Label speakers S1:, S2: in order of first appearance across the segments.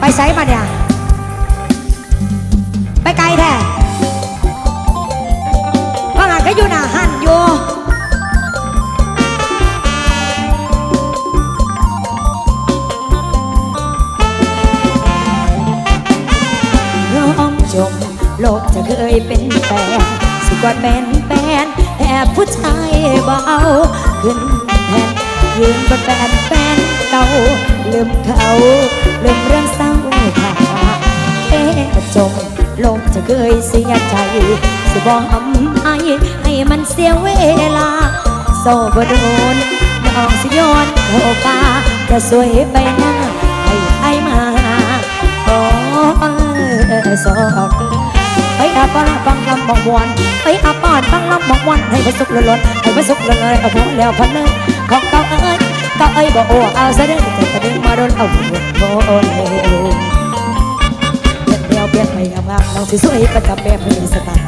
S1: ไปใช้มาเนี่ย ไปไกลแท้ว่างานก็อยู่หน้าหันอยู่ร้องจมโลกจะเคยเป็นแฟนสุกว่าแมนแฟนแอบผู้ชายเบาขึ้นแทนยืนบนแฟนแฟนเก่าลืมเขาลืมเรื่องเศร้า ผ่าเอ๊ะจมโลกจะเคยเสียใจ สิบอกอำให้ให้มันเสียเวลาโซบโดนน้องสิยนเข้าป่าจะสวยไปหน้าให้ไอมาโอ้สอกไปอาปอนฟังลำบอกมวนไปอาปอนฟังลำบอกมวนให้พระสุขล้นๆให้พระสุขล้นๆเอาพอแล้วพันเลยของเก่าเอ้ย ก่าเอ้บอกโอ้เอาซะเด้อจะกระดึงมาโดนเอาหัวโอ้เปลี่ยนเดียวเปลี่ยนไปงามๆน้องสวยๆประจำแบบมีสไตล์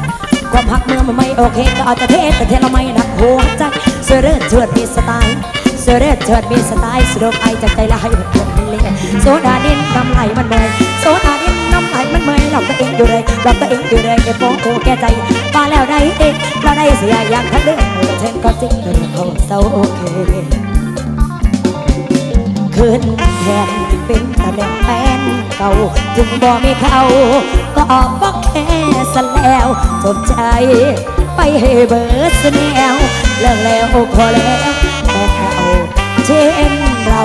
S1: ความหักเมื่อมันไม่โอเคก็อาจจะเทแต่เทเราไม่นักหัวใจสวยเรื่อเชิดมีสไตล์สวยเรื่อเชิดมีสไตล์สะดวกไอจากใจละให้มันเปลี่ยนไปเลยโซดาดินน้ำไหลมันเมยโซดาดินน้ำไหลมันเมยหลอกตัวเองอยู่เลยหลอกตัวเองอยู่เลยไอ้โป้โอ้แก่ใจมาแล้วได้เองเราได้เสียอย่างทั้งเรื่องเช่นก็จริงเลยเขาเศร้าโอเค คืนแทนเป็นตำแหน่งแฟนเก่าจึงบ่มีเขาก็บอกแค่สแล้วจบใจไปให้เบิร์ดแนวเลิกแล้วพอแล้วแต่เขาเช่นเรา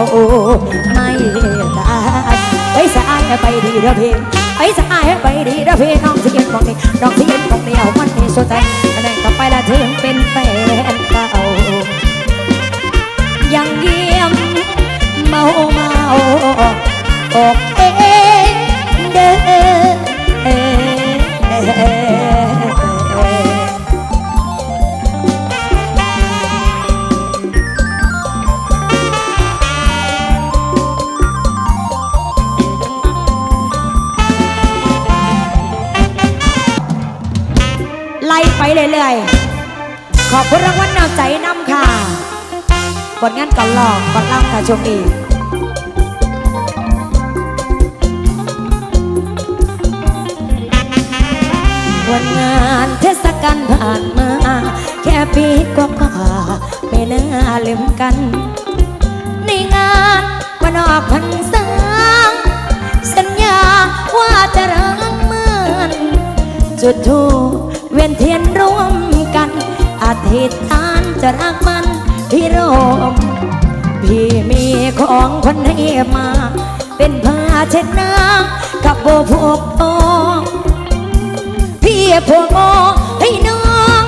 S1: ไม่ได้ไปสะอายไปดีเด้อเพลงไปสะอายไปดีเด้อเพลงน้องที่ยินของนี้น้องที่ยินของเดียวมันนี่สุดใจคะแนนต่อไปละถึงเป็นแฟนเก่ายังเยี่ยม เมาเมาอกเองเด้อไล่ไปเรื่อยๆขอบคุณรางวัลน้ำใจน้ำ ค่ะผลงานก่อนหลอกก่อนล่ำค่ะโชคดีวันงานเทศกาลผ่านมา แค่ปีกว่าๆไม่น่าลืมกัน ในงานวันออกพรรษาสัญญาว่าจะรักมันจุดทูเวียนเทียนร่วมกันอธิษฐานจะรักมัน พี่โรมพี่มีของคนให้มา เป็นผ้าเช็ดหน้ากับโบพวกพอพี่พวกมอให้น้อง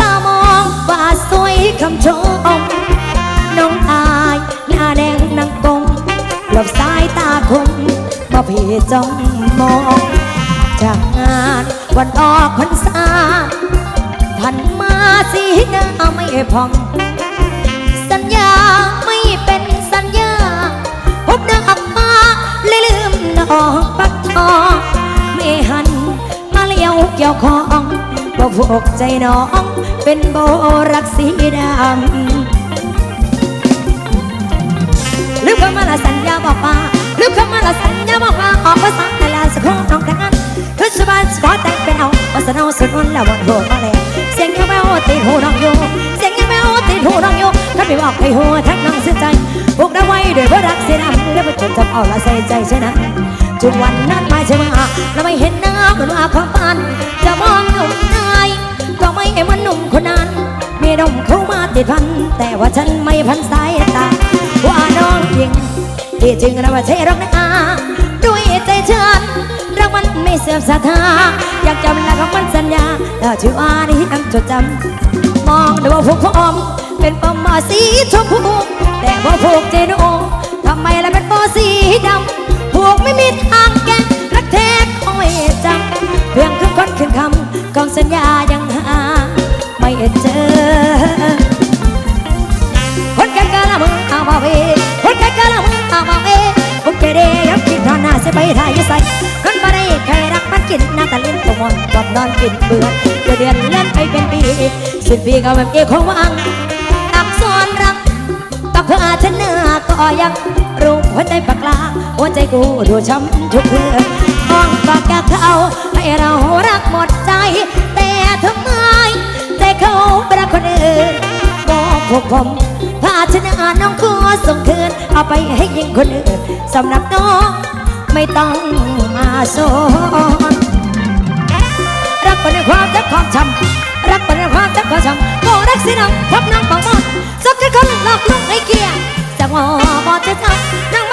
S1: ตามองว่าสวยคำชม น้องอายหน้าแดงนางกงหลบสายตาคมบ่พี่จ้องมอง จากงานวันออกพรรษาพันมาสีหน้าไม่ผ่อง ไม่เป็นสัญญา พบหน้ามาเลยลืมน้องปักทองไม่หันมาเลี้ยวเกี่ยวของว่าพวกใจน้องเป็นโบรักสีดำลืมคำว่าละสัญญาบอกว่าลืมคำว่าละสัญญาบอกว่าออกภาษาแต่ละสักคนน้องกันคือชาวบ้านขอแต่งเป็นเอาว่าสนองสุดวันละวันโหดมาแล้วเสียงยังไม่โอติดหูน้องอยู่เสียงยังไม่โอติดหูน้องอยู่ ไปบอกให้หัวทั้งน้องเสียใจพวกเราไว้ด้วยบ่รักเสียดำแล้วไปจนจำเอาละใส่ใจใช่นะจุดวันนั้นมาใช่ไหมแล้วไม่เห็นหน้าเหมือนว่าความฝันจะมองหนุ่มนายก็ไม่เหมือนหนุ่มคนนั้นมีนมเข้ามาติดพัน แต่ว่าฉันไม่พันสายตาว่าน้องยิงที่จริงเราว่าใช่รักนะด้วยใจฉันรักมันไม่เสื่อมศรัทธาอยากจำและของมันสัญญาถ้าชื่ออานี้ยังจดจำมองดูว่าพวกพอม เป็นปอมมาสีชมพูแต่พอผูกเจโนทำไมล่ะเป็นปอสีดำผูกไม่มีทางแก้รักแท้คอยจำเพียงคำคนขึ้นคำกองสัญญายังหา ไม่เจอคนกันกะละมึงเอามาเวคนกันกะละมึงเอามาเวผมแค่เดียวคิดทอนหน้าจะไปถ่ายใส่คนบ่ได้เคยรักมันกินน้าตาลิ้นตัวมอนกอบนอนกินเบื่อเดือนเดือนเลื่อนไปเป็นปีสิ้นปีก็แบบเอคงวัง ตักซ้อนรักตักเพื่อชนะก็ยังรู้หัวใจปากลาหัวใจกูดูช้ำทุกคืนห้องปากกาเขาให้เรารักหมดใจ แต่ทำไมใจเขาไปรักคนอื่นบอกพวกผมภาชนะน้องขอส่งคืน เอาไปให้ยิงคนอื่นสำหรับน้องไม่ต้องมาสนรักคนในความรักความช้ำรักคนในความรักความช้ำก็รักสิน้องพบน้องปองมอนสักคนหลอกลวงให้เกียร์ งอบ่จะทำ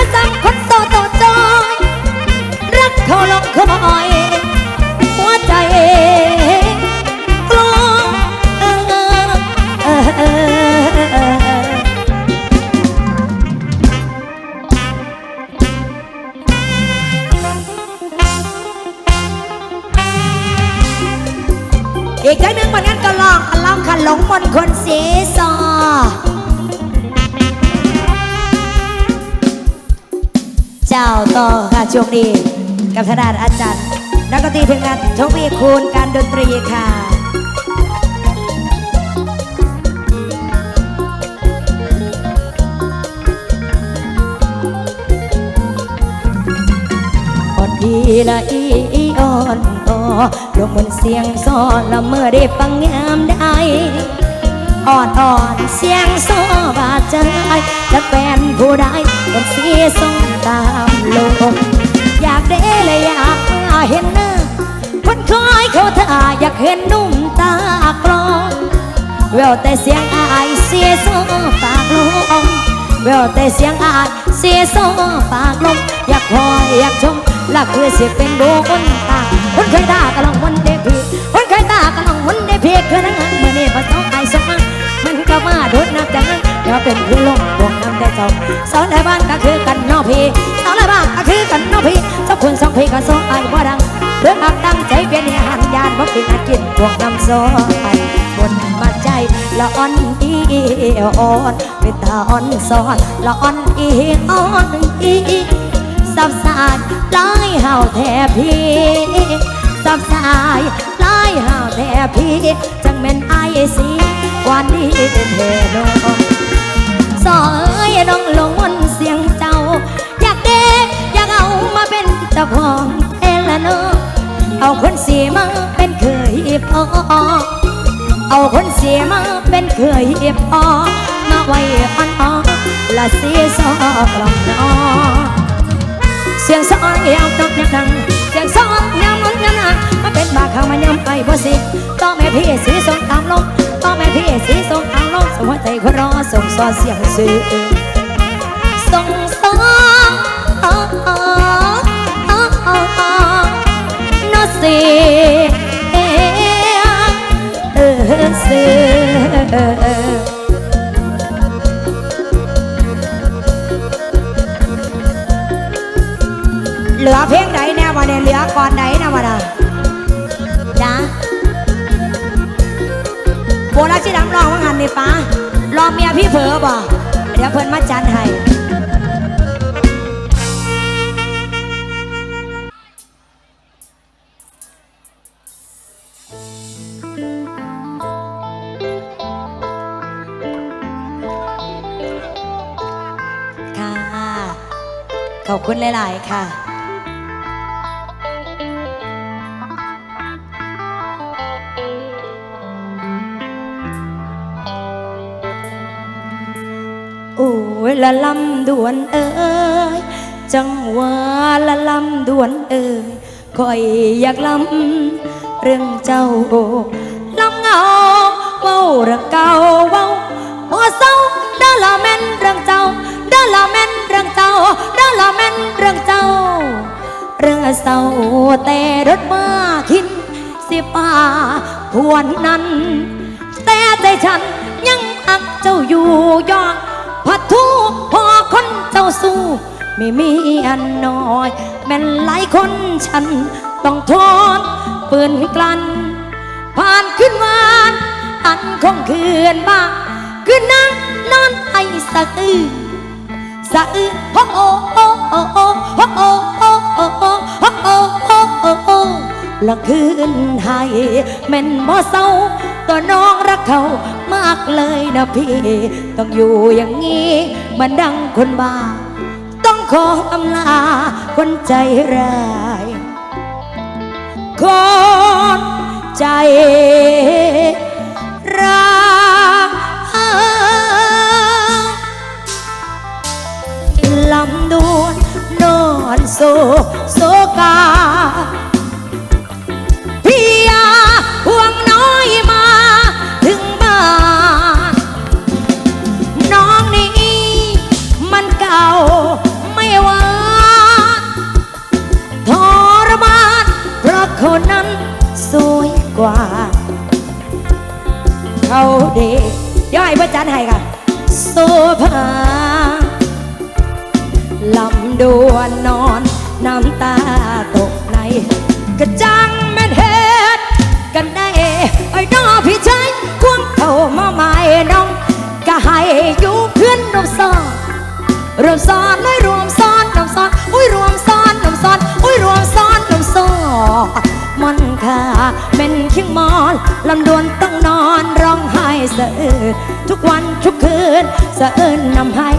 S1: ช่วงนี้กับทางดานอาจารย์ นักดนตรีเพลงงานทวีคูณการดนตรีค่ะอดดีละอีอ่อนต่อลงบนเสียงซอนละเมื่อได้ฟังงามได้อ่อนอ่อนเสียงซอบาดใจจะเป็นผู้ใดคนเสียทรงตามลม อยากได้เลยอยากเห็นหน้าคนคอยเขาท่าอยากเห็นนุ่มตากลองแววแต่เสียงอายเสียโซปากลมแววแต่เสียงอายเสียโซปากลมอยากคอยอยากชมและคือเสียเป็นโบคนตาคนเคยตากะลองวันเดพีคนเคยตากะลองวันเดพีคือนั่งเมื่อนี้พอสองไอายสองมามันก็มาโดดนักจังนั้นอย่าเป็นผู้ลงบวงน้ำแต่เจ้าสาวในบ้านก็คือกันนอพีสาวในบ้านก็คือกันนอพี ก็สองไอายบ่ดังเรื่องอักตั้งใจเปลี่ยนห้หันยานบ่เป็นอากินพวกน้ำซอยบนมาใจละอ่อนอีอ่อนเป็นตาอ่อนซอนละอ่อนอีอ่อนอีสับสายลายเห่าแทพี่สับสายลายเห่าแทพี่จังแม่นไอายสีวันนี้เทโนสอยน้องลงมน เจ้าของเอลนอเอาคนเสียมาเป็นเคยพอเอาคนเสียมาเป็นเคยพอมาไว้อ่อนอ่อละเสียสอกลองนอเสียงสอนยาวตกแนบดังเสียงสอนยาวมันยาวหนามาเป็นบาข้างมายำไปบ่สิต้องแม่พี่สีส่งตามลมต้องแม่พี่สีส่งตามลมสมหัวใจคนรอส่งสอนเสียงสื่อส่งสอน เพิ่นมาจัดให้ค่ะขอบคุณหลาย ๆ ค่ะ โอ้ยละลำดวนเอ้ยจังหวะละลำดวนเอ้ยคอยอยากลำเรื่องเจ้าลำเงาเว้าเรื่องเก่าเว้าบ่เศร้าเด้อละแม่นเรื่องเจ้าเด้อละแม่นเรื่องเจ้าเด้อละแม่นเรื่องเจ้า เรื่องเศร้าแต่รถมาคิดสิป่าพวนนั้น แต่ใจฉันยังอักเจ้าอยู่ยอด พัดทุกพอคนเจ้าสู้ ไม่มีอันน้อย แม่นหลายคนฉัน ต้องทนปืนกลั้นผ่านขึ้นวานอันคงคืนบ้างคืนนั่งนอนไอสะอื้นสะอื้นโอ้โอ้โอ้โอ้โอ้โอ้โอ้โอ้โอ้โอ้โอ้โอ้โอ้โอ้ละคืนให้แม่นบ่เศร้า ตัวน้องรักเขามากเลยนะพี่ ต้องอยู่อย่างนี้ มันดังคนบ้า ต้องขออำลาคนใจร้ายคนใจ เขาเด็กย่อยพระจันทร์ให้ค่ะโซภาลำดวนนอนน้ำตาตกในกระจังแม่นเฮ็ดกันได้ไอ้น้อพี่ชายควงเข้ามาใหม่น้องก็ให้อยู่เพื่อนรวมซ้อนรวมซ้อนเลยรวมซ้อนรวมซ้อนอุ้ยรวมซ้อนรวมซ้อนอุ้ยรวมซ้อนรวมซ้อนมันค่ะเป็นเคียงมอนลำดวนต้องนอนร้อง สะอื้นทุกวันทุกคืนสะอื้นนำให้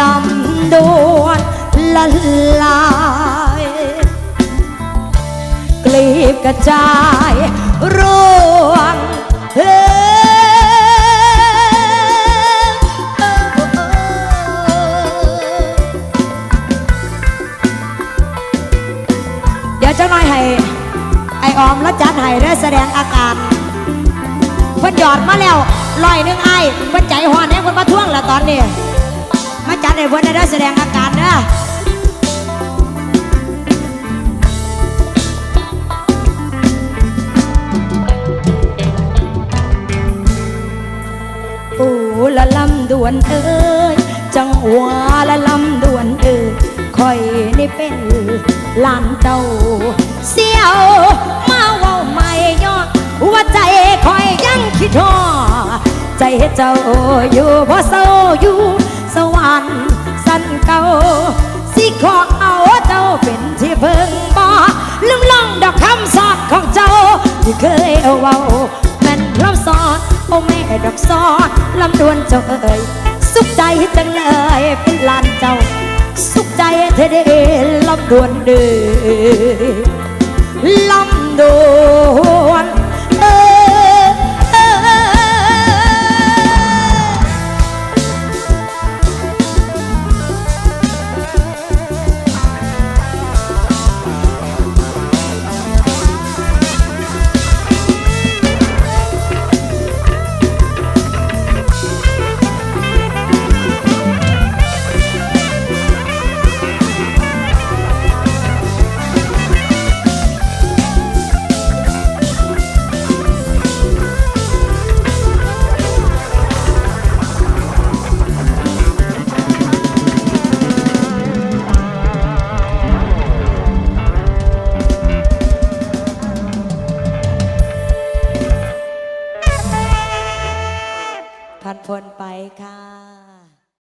S1: ลำดวนละลายกลีบกระจายรู เพิ่นได้แสดงอาการเด้อโอ้ละลำดวนเอ้ยจังหวะละลำดวนเอ้ยคอยนี่เป็นลานเจ้าเสียวมาเว้าไม่ยอดว่าใจคอยยังคิดทอใจเจ้าอยู่เพราะเศร้าอยู่สวรรค์ เก่า สิขอเอาเจ้าเป็นที่เพิ่งบ่ลืมลองดอกคำสอนของเจ้า ที่เคยเอาเว้าแม่นลำสอนโอ้แม่ดอกสอนลำดวนเจ้าเอ่ยสุขใจจังเลยเป็นลานเจ้า สุขใจเธอเด้ลำดวนเด้อลำดวน